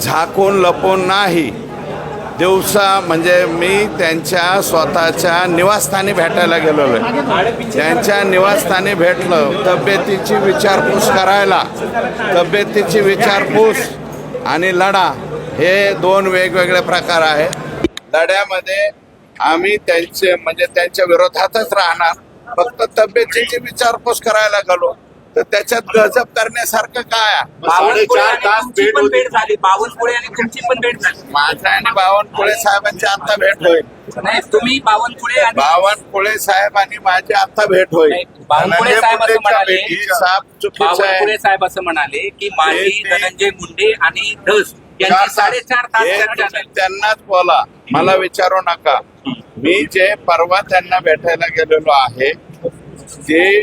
झाकून लपून नाही. दिवसा म्हणजे मी त्यांच्या स्वतःच्या निवासस्थानी भेटायला गेलेलो आहे. त्यांच्या निवासस्थानी भेटलं. तब्येतीची विचारपूस करायला. तब्येतीची विचारपूस आणि लढा हे दोन वेगवेगळे प्रकार आहेत. लढ्यामध्ये आम्ही त्यांचे म्हणजे त्यांच्या विरोधातच राहणार. फक्त तब्येतीची विचारपूस करायला गेलो. तर त्याच्यात गजब करण्यासारखं काय? बावनकुळे साडेचार आणि तास तुमची भेट पण होती. भेट झाली. बावनकुळे आणि तुमची पण भेट झाली. माझ्या आणि बावनकुळे साहेबांची आता भेट होईल. नाही तुम्ही बावनकुळे आणि बावनकुळे साहेब आणि माझी आता भेट होईल. नाही, बावनकुळे साहेब असं म्हणाले. चुकीचं बावनकुळे आहे साहेब असं म्हणाले की माझी ते- धनंजय मुंडे आणि धस चार यांची तास. साडेचार तास हे चर्चा तुम्ही झाली त्यांनाच बोला. मला विचारू नका. मी जे परवा त्यांना भेटायला गेलेलो आहे ते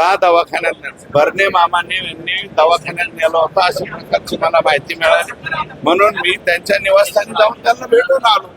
का दवाखान्यात भरणे मामाने यांनी दवाखान्यात नेलं होतं अशी प्रकारची मला माहिती मिळाली. म्हणून मी त्यांच्या निवासस्थानी जाऊन त्यांना भेटून आलो.